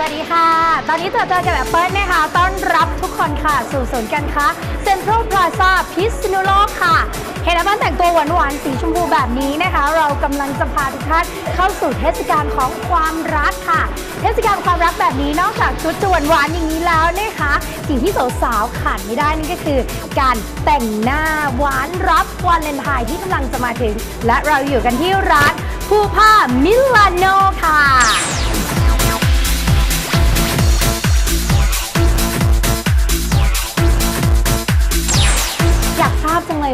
สวัสดีค่ะ ตอนนี้เจอเจอกับแอปเปิลนะคะ ต้อนรับทุกคนค่ะ สู่ศูนย์การค้าเซ็นทรัลพลาซาพิษณุโลกค่ะ เห็นแอปเปิลแต่งตัวหวานๆ สีชมพูแบบนี้นะคะ เรากำลังจะพาทุกท่านเข้าสู่เทศกาลของความรักค่ะ เทศกาลความรักแบบนี้นอกจากชุดจะหวานๆอย่างนี้แล้วนะคะ สิ่งที่สาวๆขาดไม่ได้นั่นก็คือ การแต่งหน้าหวานรับวันเลนไทน์ที่กำลังจะมาถึง และเราอยู่กันที่ร้านผู้ผ้ามิลาน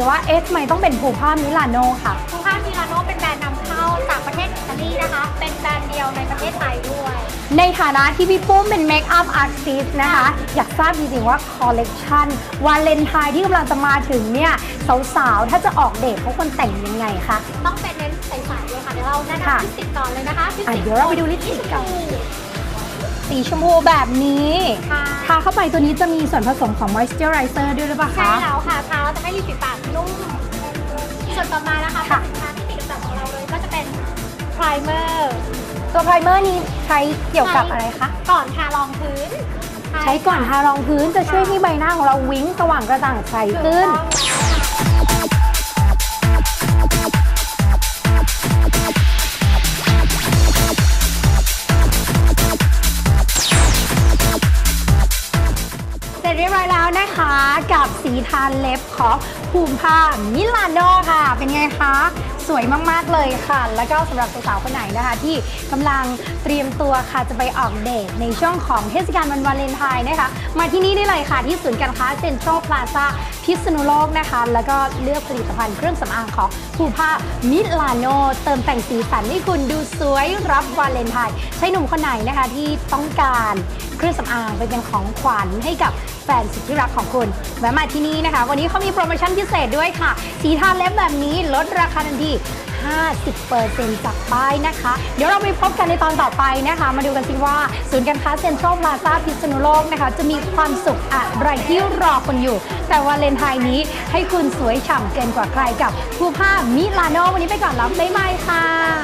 ว่าเอ๊ะทำไมต้องเป็นภูผ้ามิลานโนค่ะ คูผ้ามิลานโนเป็นแบรนด์นำเข้าจากประเทศอิตาลีนะคะ เป็นแบรนด์เดียวในประเทศไทยด้วย ในฐานะที่พี่ปุ้มเป็นเมคอัพอาร์ติสนะคะ อยากทราบจริงๆว่าคอลเลกชันวาเลนไทน์ที่กำลังจะมาถึงเนี่ย สาวๆ ถ้าจะออกเดทเขาควรแต่งยังไงคะ ต้องเป็นเน้นใสๆเลยค่ะ เดี๋ยวเราแนะค่ะ นำลิปสติกก่อนเลยนะคะลิปสอะติกเดี๋ยวเราไปดูลิปสติกกันสี ชมพูแบบนี้ค่ะทาเข้าไปตัวนี้จะมีส่วนผสมของ moisturizer ด้วยหรือเปล่าใช่คะแล้วค่ะทาแล้วจะให้ริมฝีปากนุ่ม ส่วนต่อมานะคะค่ะเป็นสินค้าที่ติดกับของเราเลยก็จะเป็นไพรเมอร์ตัวไพรเมอร์นี้ใช้เกี่ยวกับอะไรคะ ก่อนทารองพื้นใช้ก่อนทารองพื้นจะช่วยให้ใบหน้าของเราวิ้งสว่างกระจ่างใสขึ้นเนะคะกับสีทานเล็บของภูมิผ้ามิลานโนค่ะ เป็นไงคะ สวยมาก ๆ เลยค่ะ แล้วก็สำหรับสาวๆคนไหนนะคะ ที่กำลังเตรียมตัวค่ะจะไปออกเดทในช่วงของเทศกาลวันวาเลนไทน์นะคะ มาที่นี่ได้เลยค่ะ ที่ศูนย์การค้าเซ็นทรัลพลาซ่าพิษณุโลกนะคะ แล้วก็เลือกผลิตภัณฑ์เครื่องสำอางของภูมิผ้ามิลานโน เติมแต่งสีสันให้คุณดูสวยรับวาเลนไทน์ใช้หนุ่มคนไหนนะคะที่ต้องการ รื่องสำอางไปเป็นของขวัญให้กับแฟนสุดที่รักของคุณแวะมาที่นี่นะคะ วันนี้เขามีโปรโมชั่นพิเศษด้วยค่ะ สีทาเล็บแบบนี้ลดราคาทันที 50%จากป้ายนะคะ เดี๋ยวเราไปพบกันในตอนต่อไปนะคะ มาดูกันสิว่า ศูนย์การค้าเซ็นทรัลพลาซาพิษณุโลกนะคะ จะมีความสุขอะไรที่รอคนอยู่ แต่วาเลนไทน์นี้ให้คุณสวยฉ่ำเกินกว่าใครกับผู้ผ้ามิลานโนวันนี้ไปก่อนแล้วบ๊ายบายค่ะ